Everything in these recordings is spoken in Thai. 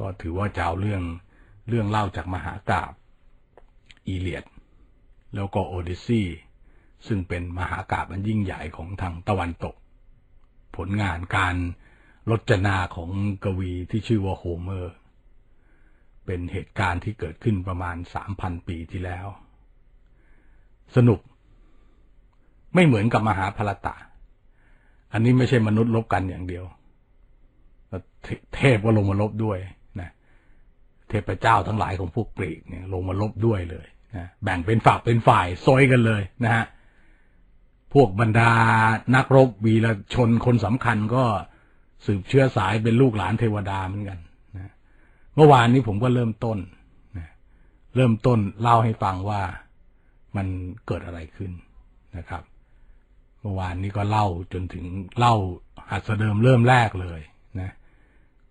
ก็ถือว่าจะเอาเรื่องเรื่องเล่าจากมหากาบอีเลียด แล้วก็โอดิซีซึ่งเป็นมหากาบอันยิ่งใหญ่ของทางตะวันตก ผลงานการรจนาของกวีที่ชื่อว่าโฮเมอร์ เป็นเหตุการณ์ที่เกิดขึ้นประมาณสามพันปีที่แล้ว สนุก ไม่เหมือนกับมหาภารตะ อันนี้ไม่ใช่มนุษย์ลบกันอย่างเดียว เทพก็ลงมาลบด้วย ทพเจ้าทั้งหลายของพวกกรีกเนี่ยลงมาลบด้วยเลยนะแบ่งเป็นฝักเป็นฝ่ายซอยกันเลยนะฮะพวกบรรดานักรบวีรชนคนสำคัญก็สืบเชื้อสายเป็นลูกหลานเทวดาเหมือนกันนะเมื่อวานนี้ผมก็เริ่มต้นนะเริ่มต้นเล่าให้ฟังว่ามันเกิดอะไรขึ้นนะครับ เมื่อวานนี้ก็เล่าจนถึงเล่าหัสเดิมเริ่มแรกเลยนะ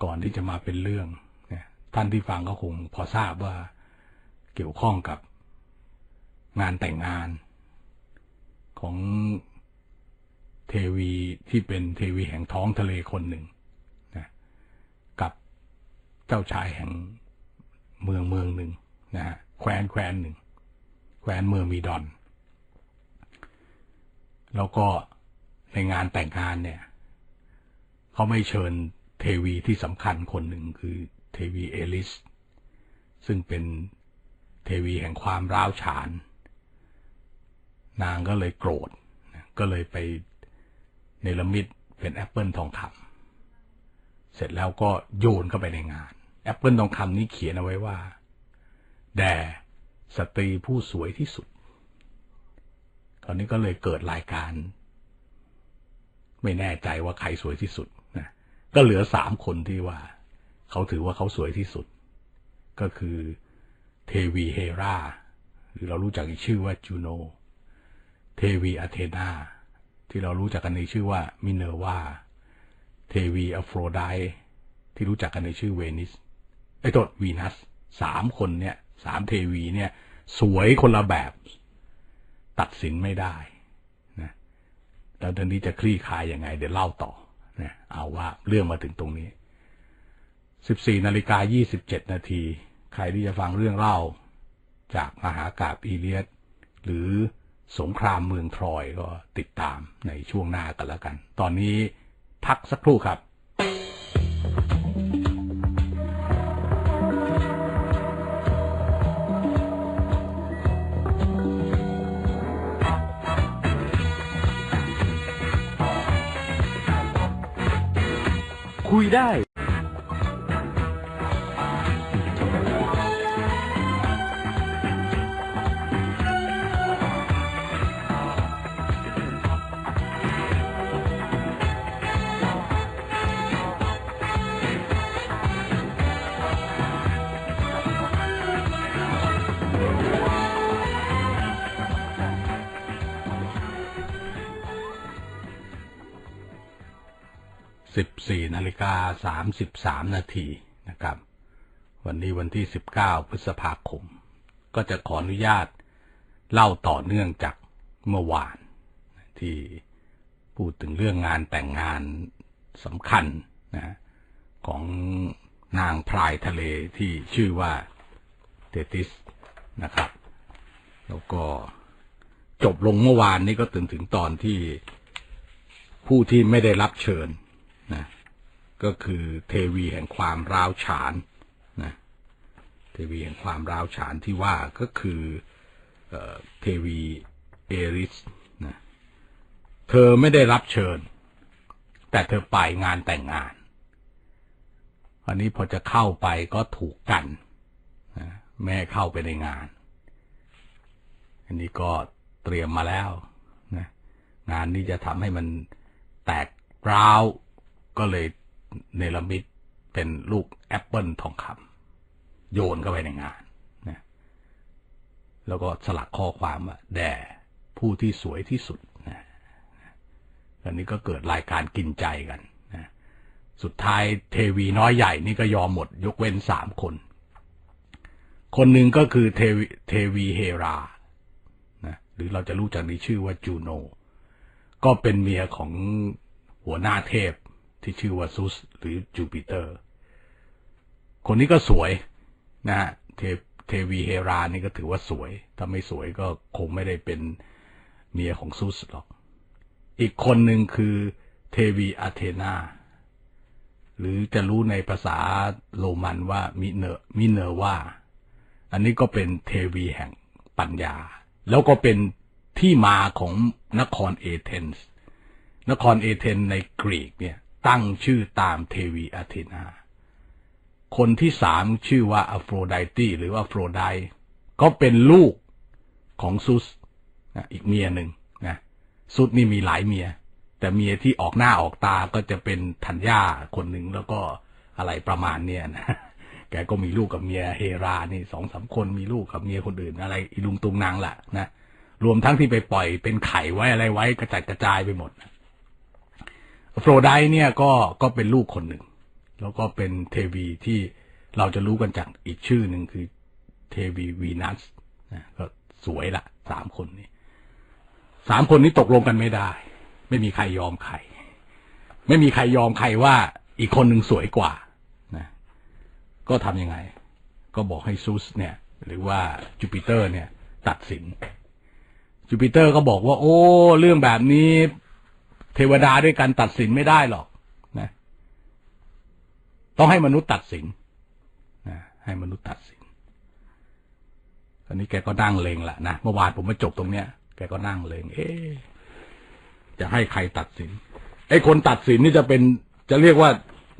ก่อนที่จะมาเป็นเรื่อง ท่านที่ฟังก็คงพอทราบว่าเกี่ยวข้องกับงานแต่งงาน ของเทวีที่เป็นเทวีแห่งท้องทะเลคนหนึ่งนะกับเจ้าชายแห่งเมืองเมืองหนึ่งนะฮะแคว้นแคว้นหนึ่งแคว้นเมืองมีดอน แล้วก็ในงานแต่งงานเนี่ยเขาไม่เชิญเทวีที่สำคัญคนหนึ่งคือ เทวีเอลิส ซึ่งเป็นเทวีแห่งความร้าวฉาน นางก็เลยโกรธ ก็เลยไปเนรมิตเป็นแอปเปิลทองคำเสร็จแล้วก็โยนเข้าไปในงาน แอปเปิลทองคำนี้เขียนเอาไว้ว่า แด่สตรีผู้สวยที่สุด คราวนี้ก็เลยเกิดรายการ ไม่แน่ใจว่าใครสวยที่สุดนะก็เหลือสามคนที่ว่า เขาถือว่าเขาสวยที่สุด ก็คือเทวีเฮราหรือเรารู้จักอีกชื่อว่าจูโน เทวีอะเทนาที่เรารู้จักกันในชื่อว่ามิเนอร์วาเทวีอโฟรไดที่รู้จักกันในชื่อเวนิสไอ้ตดวีนัสสามคนเนี่ยสามเทวีเนี่ย สวยคนละแบบ ตัดสินไม่ได้นะแล้วตอนนี้จะคลี่คลายยังไง เดี๋ยวเล่าต่อนะเอาว่าเรื่องมาถึงตรงนี้ สิบสี่นาฬิกายี่สิบเจ็ดนาที ใครที่จะฟังเรื่องเล่า จากมหากาบอีเลียดหรือสงครามเมืองทรอยก็ติดตามในช่วงหน้ากันแล้วกัน ตอนนี้พักสักครู่ครับคุยได้ ฬิกาสามสิบสามนาทีนะครับ วันนี้วันที่สิบเก้าพฤษภาคม ก็จะขออนุญาตเล่าต่อเนื่องจากเมื่อวาน ที่พูดถึงเรื่องงานแต่งงานสำคัญนะของนางพรายทะเลที่ชื่อว่าเตติสนะครับ แล้วก็จบลงเมื่อวานนี้ก็ถึงถึงตอนที่ผู้ที่ไม่ได้รับเชิญ ก็คือเทวีแห่งความร้าวฉานนะเทวีแห่งความร้าวฉานที่ว่าก็คือเอเทวีเอริสนะเธอไม่ได้รับเชิญ แต่เธอไปงานแต่งงานอันนี้พอจะเข้าไปก็ถูกกันนะแม่เข้าไปในงาน อันนี้ก็เตรียมมาแล้วนะงานนี้จะทำให้มันแตกร้าวก็เลย เนรมิตเป็นลูกแอปเปิลทองคำโยนเข้าไปในงานนะแล้วก็สลักข้อความว่าแด่ผู้ที่สวยที่สุดนะอันนี้ก็เกิดรายการกินใจกันนะสุดท้ายเทวีน้อยใหญ่นี่ก็ยอมหมด ยกเว้นสามคน คนหนึ่งก็คือเทวีเทวีเฮรานะหรือเราจะรู้จักในชื่อว่าจูโน ก็เป็นเมียของหัวหน้าเทพ ที่ชื่อว่าซุสหรือจูปิเตอร์ คนนี้ก็สวยนะฮะเทเทวีเฮรานี่ก็ถือว่าสวย ถ้าไม่สวยก็คงไม่ได้เป็นเมียของซุสหรอก อีกคนหนึ่งคือเทวีอาเทนาหรือจะรู้ในภาษาโรมันว่ามิเนมิเนวาอันนี้ก็เป็นเทวีแห่งปัญญา แล้วก็เป็นที่มาของนครเอเธนส์ นครเอเธนในกรีกเนี่ย ตั้งชื่อตามเทวีอาเทนา คนที่สามชื่อว่าอโฟรไดตี้หรือว่าโฟรไดก็เป็นลูกของซุสนะอีกเมียหนึ่งนะซุสนี่มีหลายเมีย แต่เมียที่ออกหน้าออกตาก็จะเป็นธัญญาคนหนึ่งแล้วก็อะไรประมาณเนี้ยนะแกก็มีลูกกับเมียเฮรานี่สองสามคนมีลูกกับเมียคนอื่นอะไรอีลุงตุงนางแหละนะรวมทั้งที่ไปปล่อยเป็นไข่ไว้อะไรไว้กระจัดกระจายไปหมด โฟรไดเนี่ยก็ก็เป็นลูกคนหนึ่ง แล้วก็เป็นเทวีที่เราจะรู้กันจากอีกชื่อหนึ่งคือเทวีวีนัสนะก็สวยละสามคนนี้สามคนนี้ตกลงกันไม่ได้ ไม่มีใครยอมใคร ไม่มีใครยอมใครว่าอีกคนหนึ่งสวยกว่านะก็ทำยังไง ก็บอกให้ซูสเนี่ย หรือว่าจูปิเตอร์เนี่ย ตัดสินจูปิเตอร์ก็บอกว่า โอ้ เรื่องแบบนี้ เทวดาด้วยกันตัดสินไม่ได้หรอกนะต้องให้มนุษย์ตัดสินนะให้มนุษย์ตัดสินตอนนี้แกก็นั่งเลงแหละนะเมื่อวานผมมาจบตรงเนี้ยแกก็นั่งเลง เอ๊จะให้ใครตัดสินไอ้คนตัดสินนี่จะเป็นจะเรียกว่า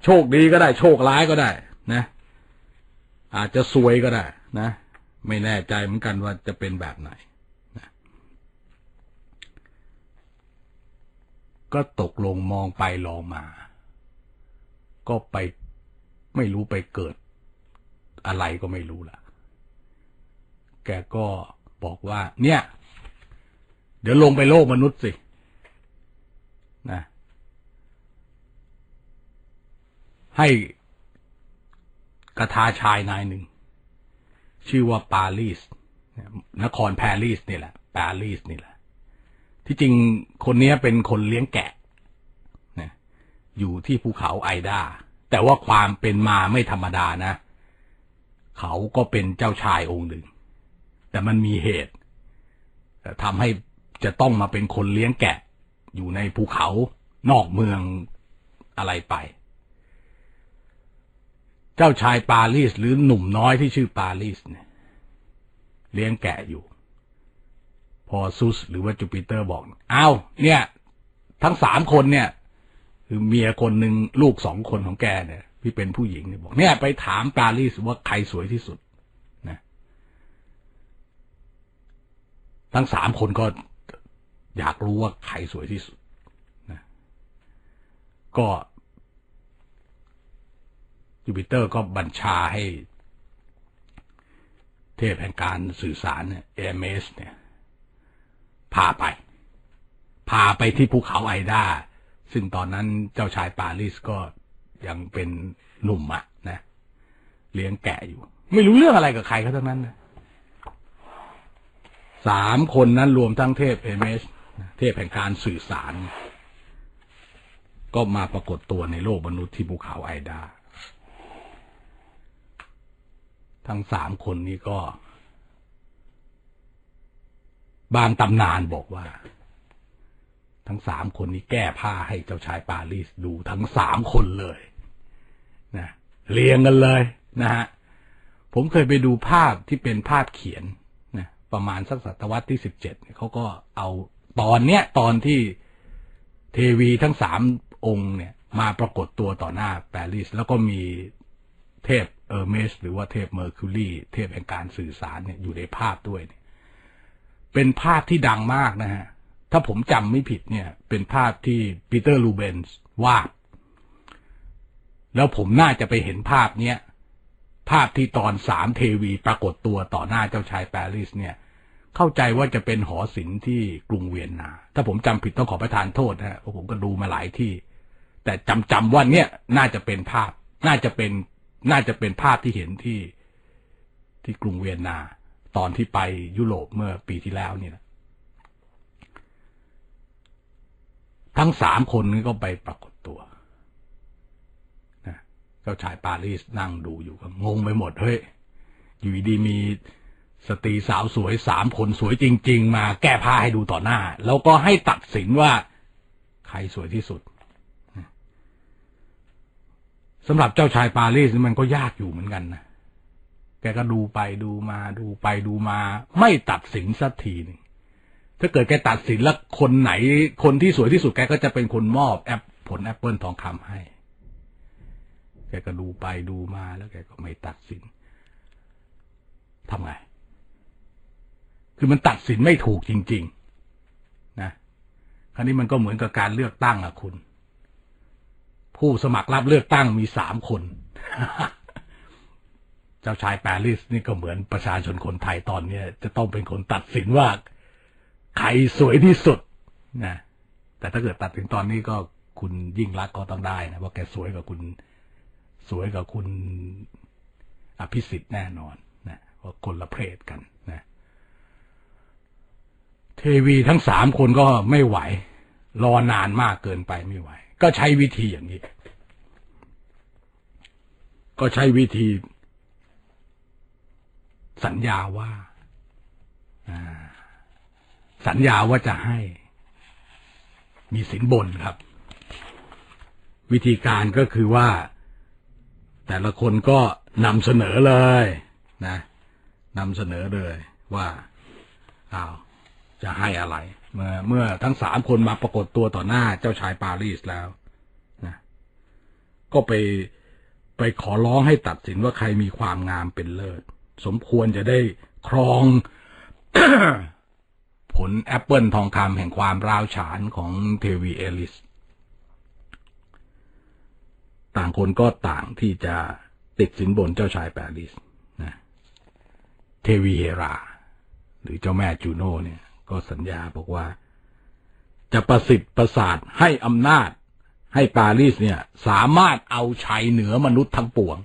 โชคดีก็ได้ โชคร้ายก็ได้ นะ อาจจะซวยก็ได้ นะ ไม่แน่ใจเหมือนกันว่าจะเป็นแบบไหนนะ ก็ตกลงมองไปลองมา ก็ไปไม่รู้ไปเกิด อะไรก็ไม่รู้ล่ะ แกก็บอกว่า เนี่ย เดี๋ยวลงไปโลกมนุษย์สินะให้กระทาชายนายหนึ่ง ชื่อว่าปารีสนครปารีสนี่แหละปารีสนี่แหละ ที่จริงคนนี้เป็นคนเลี้ยงแกะนะอยู่ที่ภูเขาไอดา แต่ว่าความเป็นมาไม่ธรรมดานะ เขาก็เป็นเจ้าชายองค์หนึ่ง แต่มันมีเหตุทำให้จะต้องมาเป็นคนเลี้ยงแกะ อยู่ในภูเขานอกเมืองอะไรไป เจ้าชายปารีสหรือหนุ่มน้อยที่ชื่อปารีสเนี่ยเลี้ยงแกะอยู่ พอซุสหรือว่าจูปิเตอร์บอกอ้าวเนี่ย ทั้งสามคนเนี่ย คือเมียคนหนึ่งลูกสองคนของแกเนี่ยที่เป็นผู้หญิงเนี่ยบอกเนี่ยไปถามปารีสว่าใครสวยที่สุดนะทั้งสามคนก็อยากรู้ว่าใครสวยที่สุดนะก็จูปิเตอร์ก็บัญชาให้ เทพแห่งการสื่อสารเนี่ยเอเมสเนี่ย พาไป พาไปที่ภูเขาไอดาซึ่งตอนนั้นเจ้าชายปารีสก็ยังเป็นหนุ่มอะนะ เลี้ยงแกะอยู่ ไม่รู้เรื่องอะไรกับใครเขาทั้งนั้นนะสามคนนั้นรวมทั้งเทพเอเมสเทพแห่งการสื่อสาร ก็มาปรากฏตัวในโลกมนุษย์ที่ภูเขาไอดา ทั้งสามคนนี้ก็ บางตำนานบอกว่า ทั้งสามคนนี้แก้ผ้าให้เจ้าชายปารีสดูทั้งสามคนเลยนะเรียงกันเลยนะฮะผมเคยไปดูภาพที่เป็นภาพเขียนนะประมาณสักศตวรรษที่สิบเจ็ดเขาก็เอาตอนเนี้ยตอนที่เทวีทั้งสามองค์เนี่ย มาปรากฏตัวต่อหน้าปารีส แล้วก็มีเทพเออร์เมส หรือว่าเทพเมอร์คิวรีเทพแห่งการสื่อสารเนี่ยอยู่ในภาพด้วยเนี่ย เป็นภาพที่ดังมากนะฮะ ถ้าผมจำไม่ผิดเนี่ย เป็นภาพที่ปีเตอร์ลูเบนส์วาด แล้วผมน่าจะไปเห็นภาพเนี้ย ภาพที่ตอนสามเทวีปรากฏตัวต่อหน้าเจ้าชายปารีสเนี่ย เข้าใจว่าจะเป็นหอศิลป์ที่กรุงเวียนนา ถ้าผมจำผิดต้องขอประทานโทษนะฮะผมก็ดูมาหลายที่ แต่จำจำว่าเนี่ยน่าจะเป็นภาพ น่าจะเป็น น่าจะเป็นภาพที่เห็นที่ที่กรุงเวียนนา ตอนที่ไปยุโรปเมื่อปีที่แล้วนี่นะทั้งสามคนนี้ก็ไปปรากฏตัวนะเจ้าชายปารีสนั่งดูอยู่ก็งงไปหมดเฮ้ยอยู่ดีมีสตรีสาวสวยสามคนสวยจริง ๆ มาแก้ผ้าให้ดูต่อหน้า แล้วก็ให้ตัดสินว่าใครสวยที่สุดสำหรับเจ้าชายปารีสมันก็ยากอยู่เหมือนกันนะ แกก็ดูไปดูมาดูไปดูมา ไม่ตัดสินสักทีหนึ่งถ้าเกิดแกตัดสินแล้วคนไหน คนที่สวยที่สุดแกก็จะเป็นคนมอบแอปผลแอปเปิลทองคำให้ แกก็ดูไปดูมาแล้วแกก็ไม่ตัดสินทำไง คือมันตัดสินไม่ถูกจริง ๆ นะ คราวนี้มันก็เหมือนกับการเลือกตั้งอะคุณ ผู้สมัครรับเลือกตั้งมีสามคน เจ้าชายปารีสนี่ก็เหมือนประชาชนคนไทยตอนเนี้ยจะต้องเป็นคนตัดสินว่าใครสวยที่สุดนะแต่ถ้าเกิดตัดสินตอนนี้ก็คุณยิ่งรักก็ต้องได้นะว่าแกสวยกว่าคุณสวยกว่าคุณอภิสิทธิ์แน่นอนนะว่าคนละเพศกันนะเทวีทั้งสามคนก็ไม่ไหว รอนานมากเกินไปไม่ไหว ก็ใช้วิธีอย่างนี้ ก็ใช้วิธี สัญญาว่าสัญญาว่าจะให้ มีสินบนครับ วิธีการก็คือว่า แต่ละคนก็นำเสนอเลยนะนำเสนอเลยว่าอ้าวจะให้อะไร เมื่อเมื่อทั้งสามคนมาปรากฏตัวต่อหน้าเจ้าชายปารีสแล้วนะก็ไปไปขอร้องให้ตัดสินว่าใครมีความงามเป็นเลิศ สมควรจะได้ครอง ผลแอปเปิลทองคำแห่งความร้าวฉานของเทวีเอลิส ต่างคนก็ต่างที่จะติดสินบนเจ้าชายแปรีสนะเทวีเฮรา หรือเจ้าแม่จูโน่เนี่ย ก็สัญญาบอกว่า จะประสิทธิ์ประสาทให้อำนาจให้ปารีสเนี่ย สามารถเอาชัยเหนือมนุษย์ทั้งปวง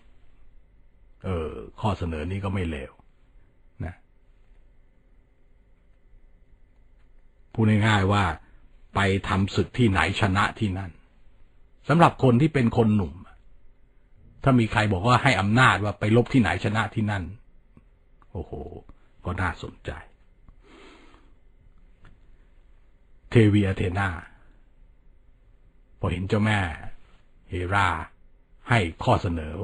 เออ ข้อเสนอนี้ก็ไม่เลวนะพูดง่ายๆว่า ไปทำศึกที่ไหนชนะที่นั่นสำหรับคนที่เป็นคนหนุ่ม ถ้ามีใครบอกว่าให้อำนาจว่าไปลบที่ไหนชนะที่นั่น โอ้โห ก็น่าสนใจ เทวีอาเทนาพอเห็นเจ้าแม่ เฮรา ให้ข้อเสนอ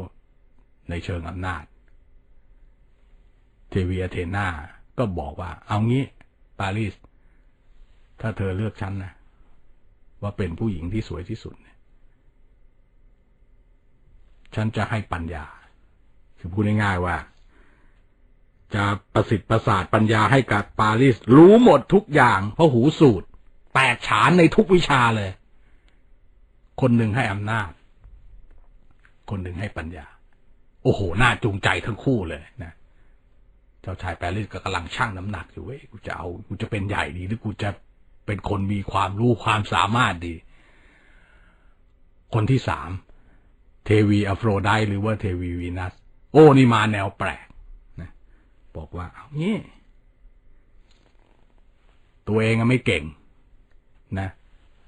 ในเชิงอำนาจ เทวีอาเทนาก็บอกว่า เอางี้ปารีส ถ้าเธอเลือกฉันนะ ว่าเป็นผู้หญิงที่สวยที่สุด ฉันจะให้ปัญญา คือพูดง่ายๆว่า จะประสิทธิ์ประสาทปัญญาให้กับปารีส รู้หมดทุกอย่าง เพราะหูสูตร แตกฉานในทุกวิชาเลย คนหนึ่งให้อำนาจ คนหนึ่งให้ปัญญา โอ้โห น่าจูงใจทั้งคู่เลยนะ เจ้าชายแปรีสก็กำลังชั่งน้ำหนักอยู่เว้ย กูจะเอา กูจะเป็นใหญ่ดีหรือกูจะเป็นคนมีความรู้ความสามารถดี คนที่สาม เทวีอโฟรไดหรือว่าเทวีวีนัส โอ้นี่มาแนวแปลกนะบอกว่า เอางี้ตัวเองไม่เก่ง นะ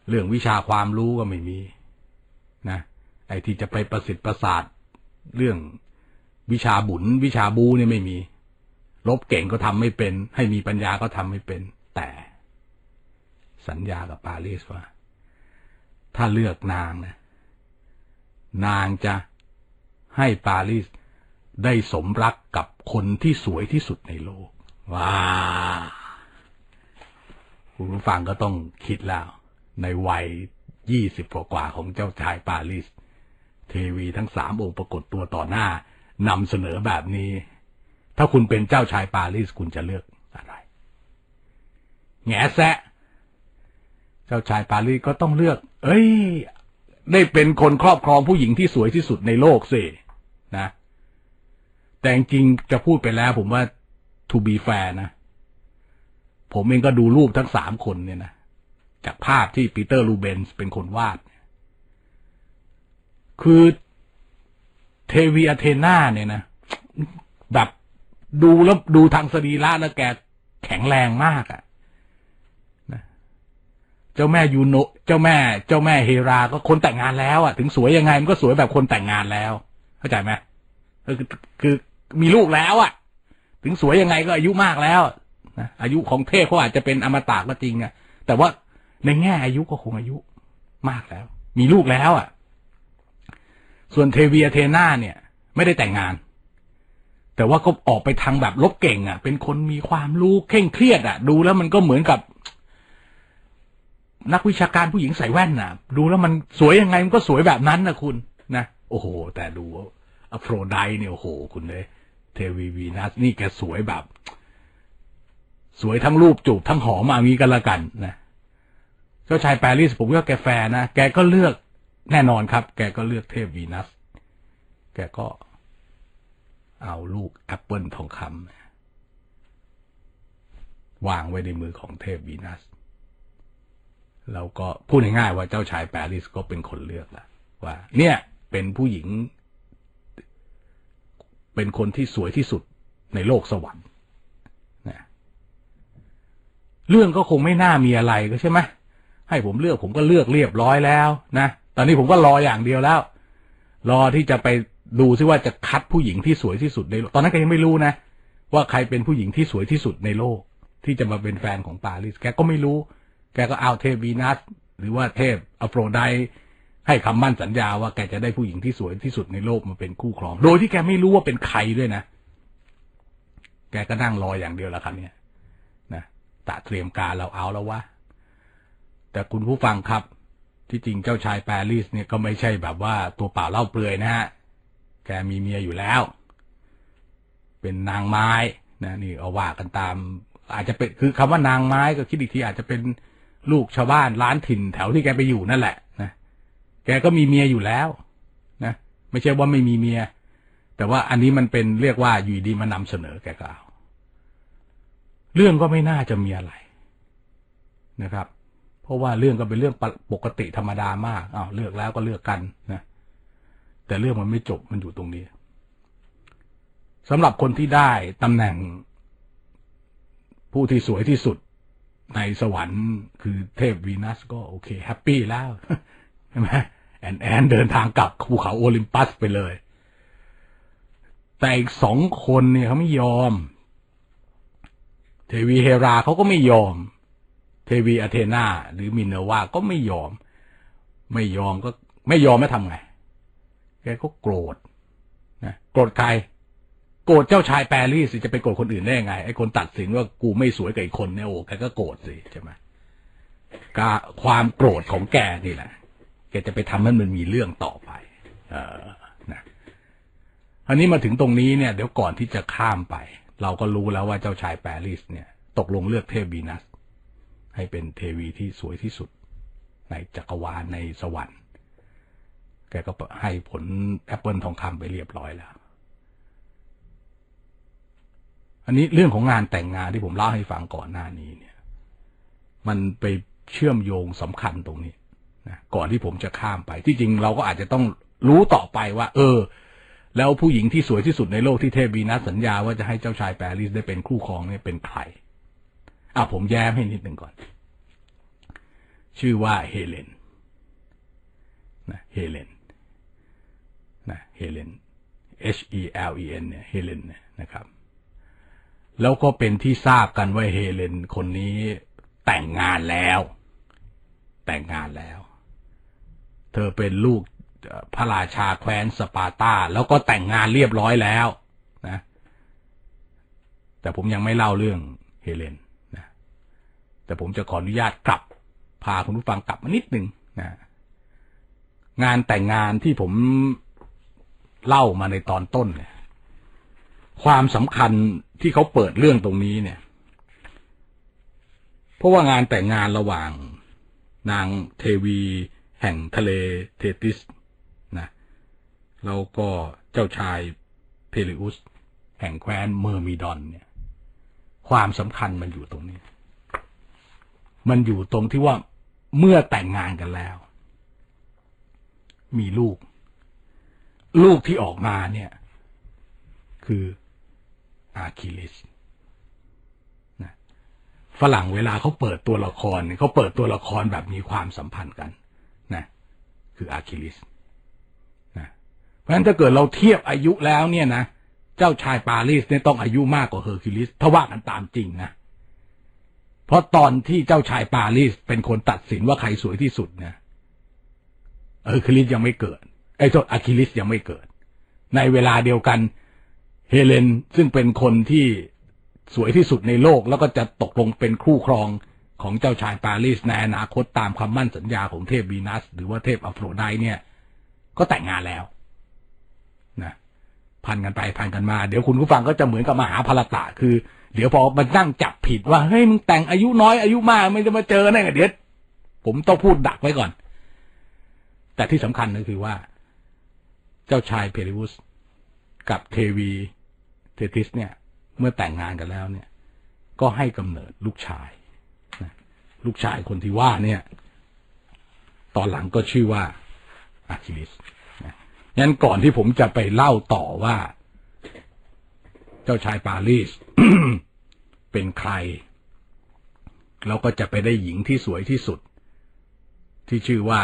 เรื่องวิชาความรู้ก็ไม่มี นะ ไอ้ที่จะไปประสิทธิ์ประสาทเรื่อง วิชาบุญวิชาบูเนี่ยไม่มี ลบเก่งก็ทำไม่เป็น ให้มีปัญญาก็ทำไม่เป็น แต่ สัญญากับปารีสว่า ถ้าเลือกนางนะ นางจะให้ปารีสได้สมรักกับคนที่สวยที่สุดในโลก ว้าคุณผู้ฟังก็ต้องคิดแล้ว ในวัยยี่สิบกว่าของเจ้าชายปารีส เทวีทั้งสามองค์ปรากฏตัวต่อหน้า นำเสนอแบบนี้ ถ้าคุณเป็นเจ้าชายปารีสคุณจะเลือกอะไร แง่แซะ เจ้าชายปารีสก็ต้องเลือก เอ้ย ได้เป็นคนครอบครองผู้หญิงที่สวยที่สุดในโลกสินะ แต่จริงจะพูดไปแล้ว ผมว่า to be fair นะ ผมเองก็ดูรูปทั้งสามคนเนี่ยนะ จากภาพที่ปีเตอร์ลูเบนส์เป็นคนวาด คือ เทวีอเทนาเนี่ยนะแบบดูแล้วดูทางสรีระแล้วแกแข็งแรงมากอะ่ะนะเจ้าแม่ยูโนเจ้าแม่ เจ้าแม่เฮราก็คนแต่งงานแล้วอะ่ะ ถึงสวยยังไงมันก็สวยแบบคนแต่งงานแล้ว เข้าใจไหมเออคือคือมีลูกแล้วอะถึงสวยยังไงก็อายุมากแล้วนะอายุของเทพเขาอาจจะเป็นอมตะก็จริงอะแต่ว่าในแง่อายุก็คงอายุมากแล้ว มีลูกแล้วอะ ส่วนเทวีอาเทนาเนี่ย ไม่ได้แต่งงาน แต่ว่าก็ออกไปทางแบบลบเก่งอะ่ะ เป็นคนมีความรู้เคร่งเครียดอะ่ะ ดูแล้วมันก็เหมือนกับ นักวิชาการผู้หญิงใส่แว่นน่ะ ดูแล้วมันสวยยังไงมันก็สวยแบบนั้นนะคุณนะโอ้โห แต่ดูอโฟรไดเนี่ยโอ้โห คุณเลยเทวีวีนัสนี่แกสวยแบบ สวยทั้งรูปจูบทั้งหอมมามีกันละกันนะเจ้าชายปารีสผมว่าแกแฟนะ แกก็เลือก แน่นอนครับ แกก็เลือกเทพวีนัส แกก็เอาลูกแอปเปิลทองคำวางไว้ในมือของเทพวีนัส แล้วก็พูดง่ายๆว่าเจ้าชายแปรีสก็เป็นคนเลือกละว่า เนี่ย เป็นผู้หญิง เป็นคนที่สวยที่สุดในโลกสวรรค์นะเรื่องก็คงไม่น่ามีอะไรก็ใช่ไหมให้ผมเลือกผมก็เลือกเรียบร้อยแล้วนะ ตอนนี้ผมก็รออย่างเดียวแล้ว รอที่จะไปดูซิว่าจะคัดผู้หญิงที่สวยที่สุดในโลก ตอนนั้นก็ยังไม่รู้นะ ว่าใครเป็นผู้หญิงที่สวยที่สุดในโลก ที่จะมาเป็นแฟนของปารีสแกก็ไม่รู้ แกก็เอาเทพวีนัสหรือว่าเทพอโฟรไดให้คำมั่นสัญญาว่าแกจะได้ผู้หญิงที่สวยที่สุดในโลกมาเป็นคู่ครอง โดยที่แกไม่รู้ว่าเป็นใครด้วยนะ แกก็นั่งรออย่างเดียวแล้วครับเนี่ยนะตะเตรียมการเราเอาแล้ววะแต่คุณผู้ฟังครับ ที่จริงเจ้าชายปารีสเนี่ยก็ไม่ใช่แบบว่าตัวเปล่าเล่าเปลือยนะฮะ แกมีเมียอยู่แล้ว เป็นนางไม้นะนี่เอาว่ากันตาม อาจจะเป็นคือคำว่านางไม้ก็คิดอีกทีอาจจะเป็นลูกชาวบ้านร้านถิ่นแถวที่แกไปอยู่นั่นแหละนะแกก็มีเมียอยู่แล้วนะไม่ใช่ว่าไม่มีเมีย แต่ว่าอันนี้มันเป็นเรียกว่าอยู่ดีมานำเสนอแกก็เอาเรื่องก็ไม่น่าจะมีอะไรนะครับ เพราะว่าเรื่องก็เป็นเรื่องปกติธรรมดามากอ้าวเลือกแล้วก็เลือกกันนะแต่เรื่องมันไม่จบมันอยู่ตรงนี้สำหรับคนที่ได้ตำแหน่ง ผู้ที่สวยที่สุดในสวรรค์คือเทพวีนัสก็โอเคแฮปปี้แล้วใช่ไหมแอนแอนเดินทางกลับภูเขาโอลิมปัสไปเลย แต่อีกสองคนเนี่ยเขาไม่ยอม เทวีเฮราเขาก็ไม่ยอม เทวีอาเทนาหรือมินเนวาก็ไม่ยอม ไม่ยอมก็ไม่ยอมไม่ทำไง แกก็โกรธนะโกรธใคร โกรธเจ้าชายแปรี่สิจะไปโกรธคนอื่นได้ยังไงไอ้คนตัดสินว่ากูไม่สวยกับอีกคนเนี่ยโอ้แกก็โกรธสิใช่ไหมกาความโกรธของแกนี่แหละ แกจะไปทำให้มันมีเรื่องต่อไป เออนะอันนี้มาถึงตรงนี้เนี่ย เดี๋ยวก่อนที่จะข้ามไป เราก็รู้แล้วว่าเจ้าชายแปรรี่เนี่ย ตกลงเลือกเทพวีนัส ให้เป็นเทวีที่สวยที่สุด ในจักรวาลในสวรรค์ แกก็ให้ผลแอปเปิลทองคำไปเรียบร้อยแล้ว อันนี้เรื่องของงานแต่งงานที่ผมเล่าให้ฟังก่อนหน้านี้เนี่ย มันไปเชื่อมโยงสำคัญตรงนี้นะก่อนที่ผมจะข้ามไป ที่จริงเราก็อาจจะต้องรู้ต่อไปว่า เออ แล้วผู้หญิงที่สวยที่สุดในโลกที่เทพวีนัสสัญญาว่าจะให้เจ้าชายแปริสได้เป็นคู่ครองเนี่ยเป็นใคร อะผมแย้มให้นิดหนึ่งก่อน ชื่อว่าเฮเลนนะเฮเลนนะเฮเลน H E L E N เนี่ยเฮเลนเนี่ยนะครับ แล้วก็เป็นที่ทราบกันว่าเฮเลนคนนี้แต่งงานแล้ว แต่งงานแล้ว เธอเป็นลูกพระราชาแคว้นสปาร์ตา แล้วก็แต่งงานเรียบร้อยแล้วนะ แต่ผมยังไม่เล่าเรื่องเฮเลน แต่ผมจะขออนุญาตกลับ พาคุณผู้ฟังกลับมานิดนึงนะงานแต่งงานที่ผมเล่ามาในตอนต้นเนี่ย ความสำคัญที่เขาเปิดเรื่องตรงนี้เนี่ย เพราะว่างานแต่งงานระหว่างนางเทวีแห่งทะเลเทติสนะแล้วก็เจ้าชายเพลิอุส แห่งแคว้นเมอร์มีดอนเนี่ย ความสำคัญมันอยู่ตรงนี้ มันอยู่ตรงที่ว่าเมื่อแต่งงานกันแล้ว มีลูก ลูกที่ออกมาเนี่ย คืออาคิลิสนะฝรั่งเวลาเขาเปิดตัวละครเขาเปิดตัวละครแบบมีความสัมพันธ์กันนะคืออาคิลิสนะเพราะฉะนั้นถ้าเกิดเราเทียบอายุแล้วเนี่ยนะเจ้าชายปารีสเนี่ยต้องอายุมากกว่าเฮอร์คิวลิสถ้าว่ากันตามจริงนะ เพราะตอนที่เจ้าชายปารีสเป็นคนตัดสินว่าใครสวยที่สุดเนี่ยเฮอร์คิลิสยังไม่เกิดไอ้โทษอะคิลิสยังไม่เกิด ในเวลาเดียวกัน เฮเลนซึ่งเป็นคนที่สวยที่สุดในโลกแล้วก็จะตกลงเป็นคู่ครองของเจ้าชายปารีสในอนาคตตามคำมั่นสัญญาของเทพวีนัส หรือว่าเทพอโฟรไดเนี่ย ก็แต่งงานแล้วนะพันกันไปพันกันมา เดี๋ยวคุณผู้ฟังก็จะเหมือนกับมหาภารตะคือ เดี๋ยวพอมันนั่งจับผิดว่าเฮ้ยมึงแต่งอายุน้อยอายุมากไม่จะมาเจอแน่เดี๋ยวผมต้องพูดดักไว้ก่อน แต่ที่สำคัญก็คือว่า เจ้าชายเพริวุสกับเทวีเทติสเนี่ย เมื่อแต่งงานกันแล้วเนี่ย ก็ให้กำเนิดลูกชายลูกชายคนที่ว่าเนี่ย ตอนหลังก็ชื่อว่าอะคิลิสงั้นก่อนที่ผมจะไปเล่าต่อว่า เจ้าชายปารีส เป็นใคร แล้วก็จะไปได้หญิงที่สวยที่สุด ที่ชื่อว่า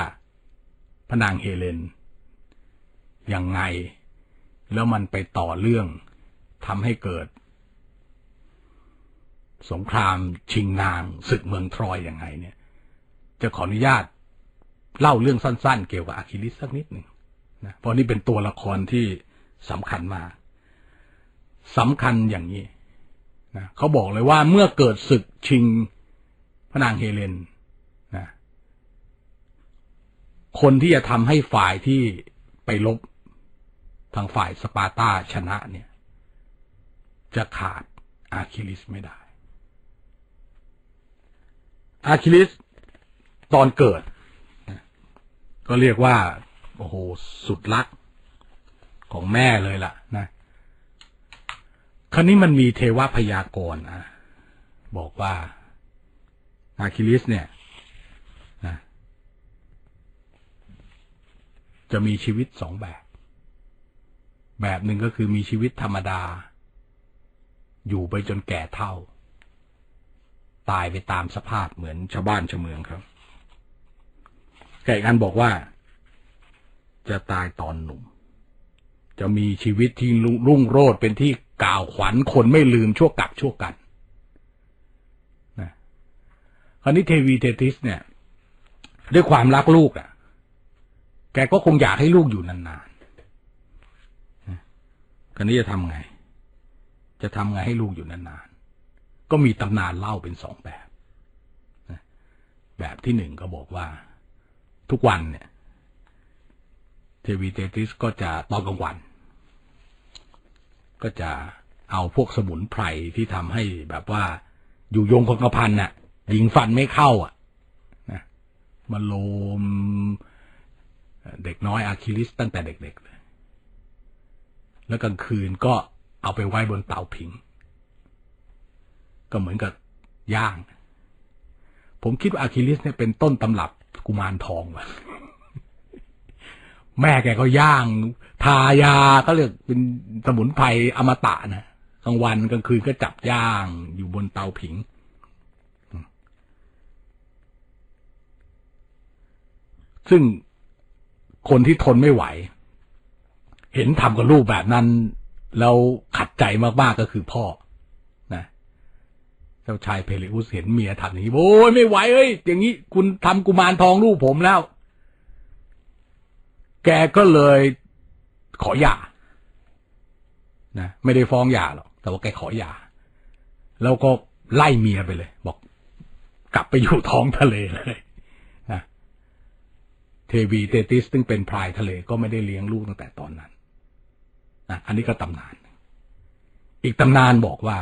พระนางเฮเลนยังไง แล้วมันไปต่อเรื่องทำให้เกิด สงครามชิงนางศึกเมืองทรอยอยังไง เนี่ย จะขออนุญาตเล่าเรื่องสั้นๆ เกี่ยวกับอะคิลิสสักนิดหนึ่งนะเพราะนี่เป็นตัวละครที่สำคัญมากสำคัญอย่างนี้ นะเขาบอกเลยว่าเมื่อเกิดศึกชิงพระนางเฮเลนนะคนที่จะทำให้ฝ่ายที่ไปลบทางฝ่ายสปาร์ตาชนะเนี่ย จะขาดอาคิลิสไม่ได้ อาคิลิสตอนเกิด ก็เรียกว่า โอ้โห สุดรักของแม่เลยล่ะนะ คราวนี้มันมีเทวพยากรณ์อะบอกว่าอาคิลิสเนี่ยนะจะมีชีวิตสองแบบ แบบหนึ่งก็คือมีชีวิตธรรมดา อยู่ไปจนแก่เท่า ตายไปตามสภาพเหมือนชาวบ้านชาวเมืองครับแก่กันบอกว่า จะตายตอนหนุ่ม จะมีชีวิตที่รุ่งโรจน์เป็นที่ กล่าวขวัญคนไม่ลืมชั่วกับชั่วกันนะคราวนี้เทวีเทติสเนี่ย ด้วยความรักลูกอะ แกก็คงอยากให้ลูกอยู่นานๆคราวนี้จะทำไง จะทำไงให้ลูกอยู่นานๆ ก็มีตำนานเล่าเป็นสองแบบแบบที่หนึ่งก็บอกว่าทุกวันเนี่ย เทวีเตติสก็จะตอนกลางวัน ก็จะเอาพวกสมุนไพรที่ทำให้แบบว่าอยู่ยงคงกระพันน่ะ ยิงฟันไม่เข้าอะนะมาโลมเด็กน้อยอาคิลิสตั้งแต่เด็กๆเลยแล้วกลางคืนก็เอาไปไว้บนเตาผิง ก็เหมือนกับย่าง ผมคิดว่าอาคิลิสเนี่ยเป็นต้นตำรับกุมารทองว่ะแม่แกก็ย่าง ทายาก็เรียกเป็นสมุนไพรอมตะนะกลางวันกลางคืนก็จับย่างอยู่บนเตาผิง ซึ่งคนที่ทนไม่ไหว เห็นทำกับลูกแบบนั้น แล้วขัดใจมากๆก็คือพ่อนะเจ้าชายเพลิอุสเห็นเมียทำอย่างนี้โอ้ยไม่ไหวเอ้ยอย่างนี้คุณทำกุมารทองลูกผมแล้ว แกก็เลย ขอหย่านะไม่ได้ฟ้องหย่าหรอกแต่ว่าแกขอหย่าแล้วก็ไล่เมียไปเลย บอก กลับไปอยู่ท้องทะเลเลยนะเทวีเตติสซึ่งเป็นพรายทะเลก็ไม่ได้เลี้ยงลูกตั้งแต่ตอนนั้นนะอันนี้ก็ตำนาน อีกตำนานบอกว่า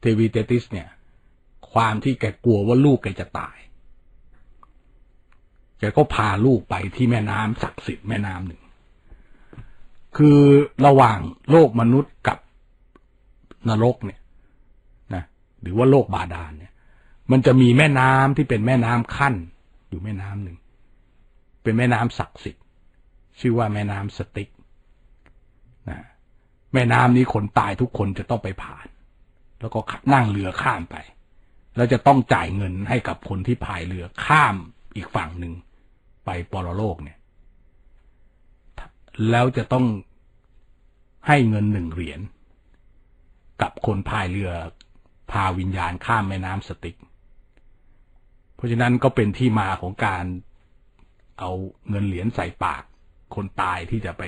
เทวีเตติสเนี่ย ความที่แกกลัวว่าลูกแกจะตายแกก็พาลูกไปที่แม่น้ำศักดิ์สิทธิ์แม่น้ำหนึ่ง คือระหว่างโลกมนุษย์กับนรกเนี่ยนะหรือว่าโลกบาดาลเนี่ย มันจะมีแม่น้ำที่เป็นแม่น้ำขั้น อยู่แม่น้ำหนึ่ง เป็นแม่น้ำศักดิ์สิทธิ์ ชื่อว่าแม่น้ำสติกนะแม่น้ำนี้คนตายทุกคนจะต้องไปผ่าน แล้วก็นั่งเรือข้ามไป แล้วจะต้องจ่ายเงินให้กับคนที่พายเรือข้ามอีกฝั่งหนึ่งไปปรโลกเนี่ย แล้วจะต้องให้เงินหนึ่งเหรียญกับคนพายเรือพาวิญญาณข้ามแม่น้ำสติก เพราะฉะนั้นก็เป็นที่มาของการเอาเงินเหรียญใส่ปาก คนตายที่จะไป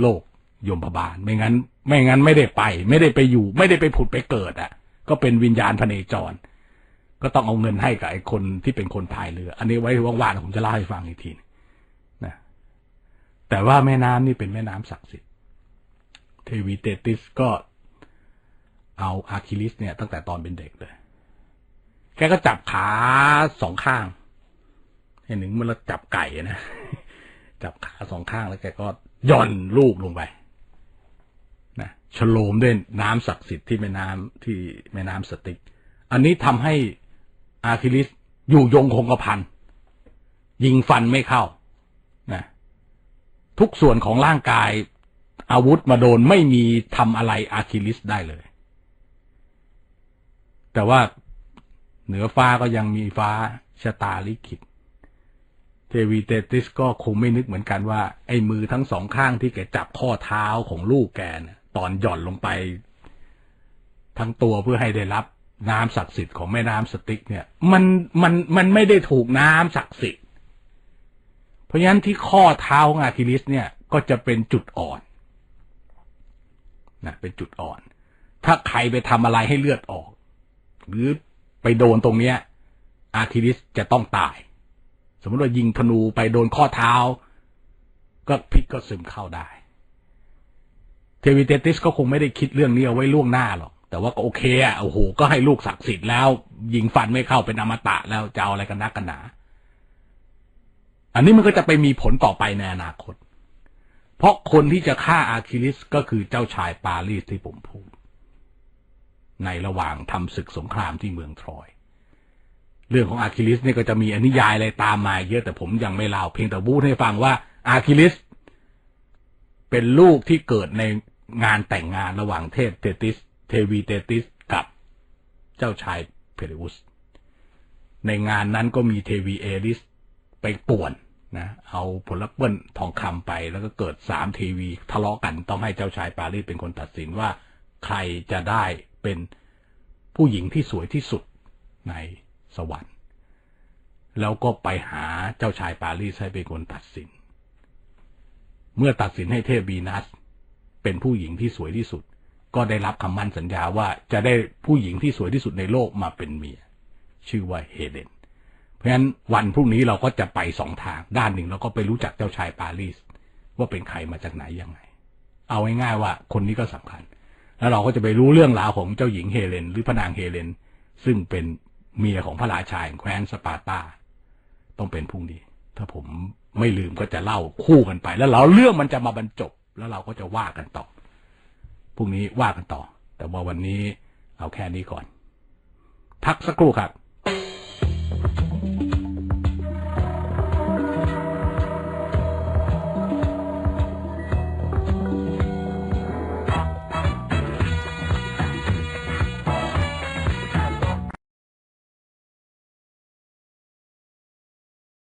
โลกยมบาล ไม่งั้น ไม่งั้นไม่ได้ไป ไม่ได้ไปอยู่ ไม่ได้ไปผุดไปเกิดอะ ก็เป็นวิญญาณพเนจร ก็ต้องเอาเงินให้กับไอ้คนที่เป็นคนพายเรือ อันนี้ไว้ว่างๆผมจะเล่าให้ฟังอีกทีนะ แต่ว่าแม่น้ำนี่เป็นแม่น้ำศักดิ์สิทธิ์ เทวีเตติสก็เอาอาคิลิสเนี่ย ตั้งแต่ตอนเป็นเด็กเลย แกก็จับขาสองข้างเห็นหนึ่งมันแล้วจับไก่นะ จับขาสองข้างแล้วแกก็ย่อนลูกลงไปนะฉโลมด้วยน้ำศักดิ์สิทธิ์ที่แม่น้ำที่แม่น้ำสติก อันนี้ทำให้อาคิลิสอยู่ยงคงกระพันยิงฟันไม่เข้า ทุกส่วนของร่างกาย อาวุธมาโดนไม่มีทำอะไรอาคิลิสได้เลย แต่ว่าเหนือฟ้าก็ยังมีฟ้าชะตาลิขิตเทวีเตติสก็คงไม่นึกเหมือนกันว่า ไอ้มือทั้งสองข้างที่แกจับข้อเท้าของลูกแกเนี่ยตอนหย่อนลงไป ทั้งตัวเพื่อให้ได้รับน้ำศักดิ์สิทธิ์ของแม่น้ำสติกเนี่ย มันมันมันไม่ได้ถูกน้ำศักดิ์สิทธิ์ เพราะฉะนั้นที่ข้อเท้าของอาคิลิสเนี่ยก็จะเป็นจุดอ่อนนะเป็นจุดอ่อน ถ้าใครไปทำอะไรให้เลือดออก หรือไปโดนตรงเนี้ย อาคิลิสจะต้องตาย สมมติว่ายิงธนูไปโดนข้อเท้า ก็พิษก็ซึมเข้าได้เทวิเตติสก็คงไม่ได้คิดเรื่องนี้เอาไว้ล่วงหน้าหรอก แต่ว่าก็โอเคอะโอ้โหก็ให้ลูกศักดิ์สิทธิ์แล้ว ยิงฟันไม่เข้าเป็นอมตะแล้วจะเอาอะไรกันนักกันหนา อันนี้มันก็จะไปมีผลต่อไปในอนาคต เพราะคนที่จะฆ่าอาคิลิสก็คือเจ้าชายปารีสที่ผมพูด ในระหว่างทำศึกสงครามที่เมืองทรอย เรื่องของอาคิลิสเนี่ยก็จะมีอนิยายอะไรตามมาเยอะแต่ผมยังไม่เล่าเพียงแต่บูดให้ฟังว่าอาคิลิสเป็นลูกที่เกิดในงานแต่งงานระหว่างเทพเตติส เทวีเตติสกับเจ้าชายเพริอุส ในงานนั้นก็มีเทวีเอริสไปป่วน นะเอาผลเปิ้ลทองคำไปแล้วก็เกิดสามเทวีทะเลาะกันต้องให้เจ้าชายปารีสเป็นคนตัดสินว่า ใครจะได้เป็นผู้หญิงที่สวยที่สุดในสวรรค์ แล้วก็ไปหาเจ้าชายปารีสให้เป็นคนตัดสิน เมื่อตัดสินให้เทพวีนัส เป็นผู้หญิงที่สวยที่สุด ก็ได้รับคำมั่นสัญญาว่าจะได้ผู้หญิงที่สวยที่สุดในโลกมาเป็นเมีย ชื่อว่าเฮเลน ราะฉะนั้นวันพรุ่งนี้เราก็จะไปสองทางด้านหนึ่งเราก็ไปรู้จักเจ้าชายปารีส ว่าเป็นใครมาจากไหนยังไง เอาง่ายๆว่าคนนี้ก็สำคัญ แล้วเราก็จะไปรู้เรื่องราวของเจ้าหญิงเฮเลน หรือพระนางเฮเลน ซึ่งเป็นเมียของพระราชาแห่งแคว้นสปาร์ตาต้องเป็นพรุ่งนี้ ถ้าผมไม่ลืมก็จะเล่าคู่กันไป แล้วเราเรื่องมันจะมาบรรจบ แล้วเราก็จะว่ากันต่อพรุ่งนี้ว่ากันต่อ แต่ว่าวันนี้เอาแค่นี้ก่อน พักสักครู่ครับ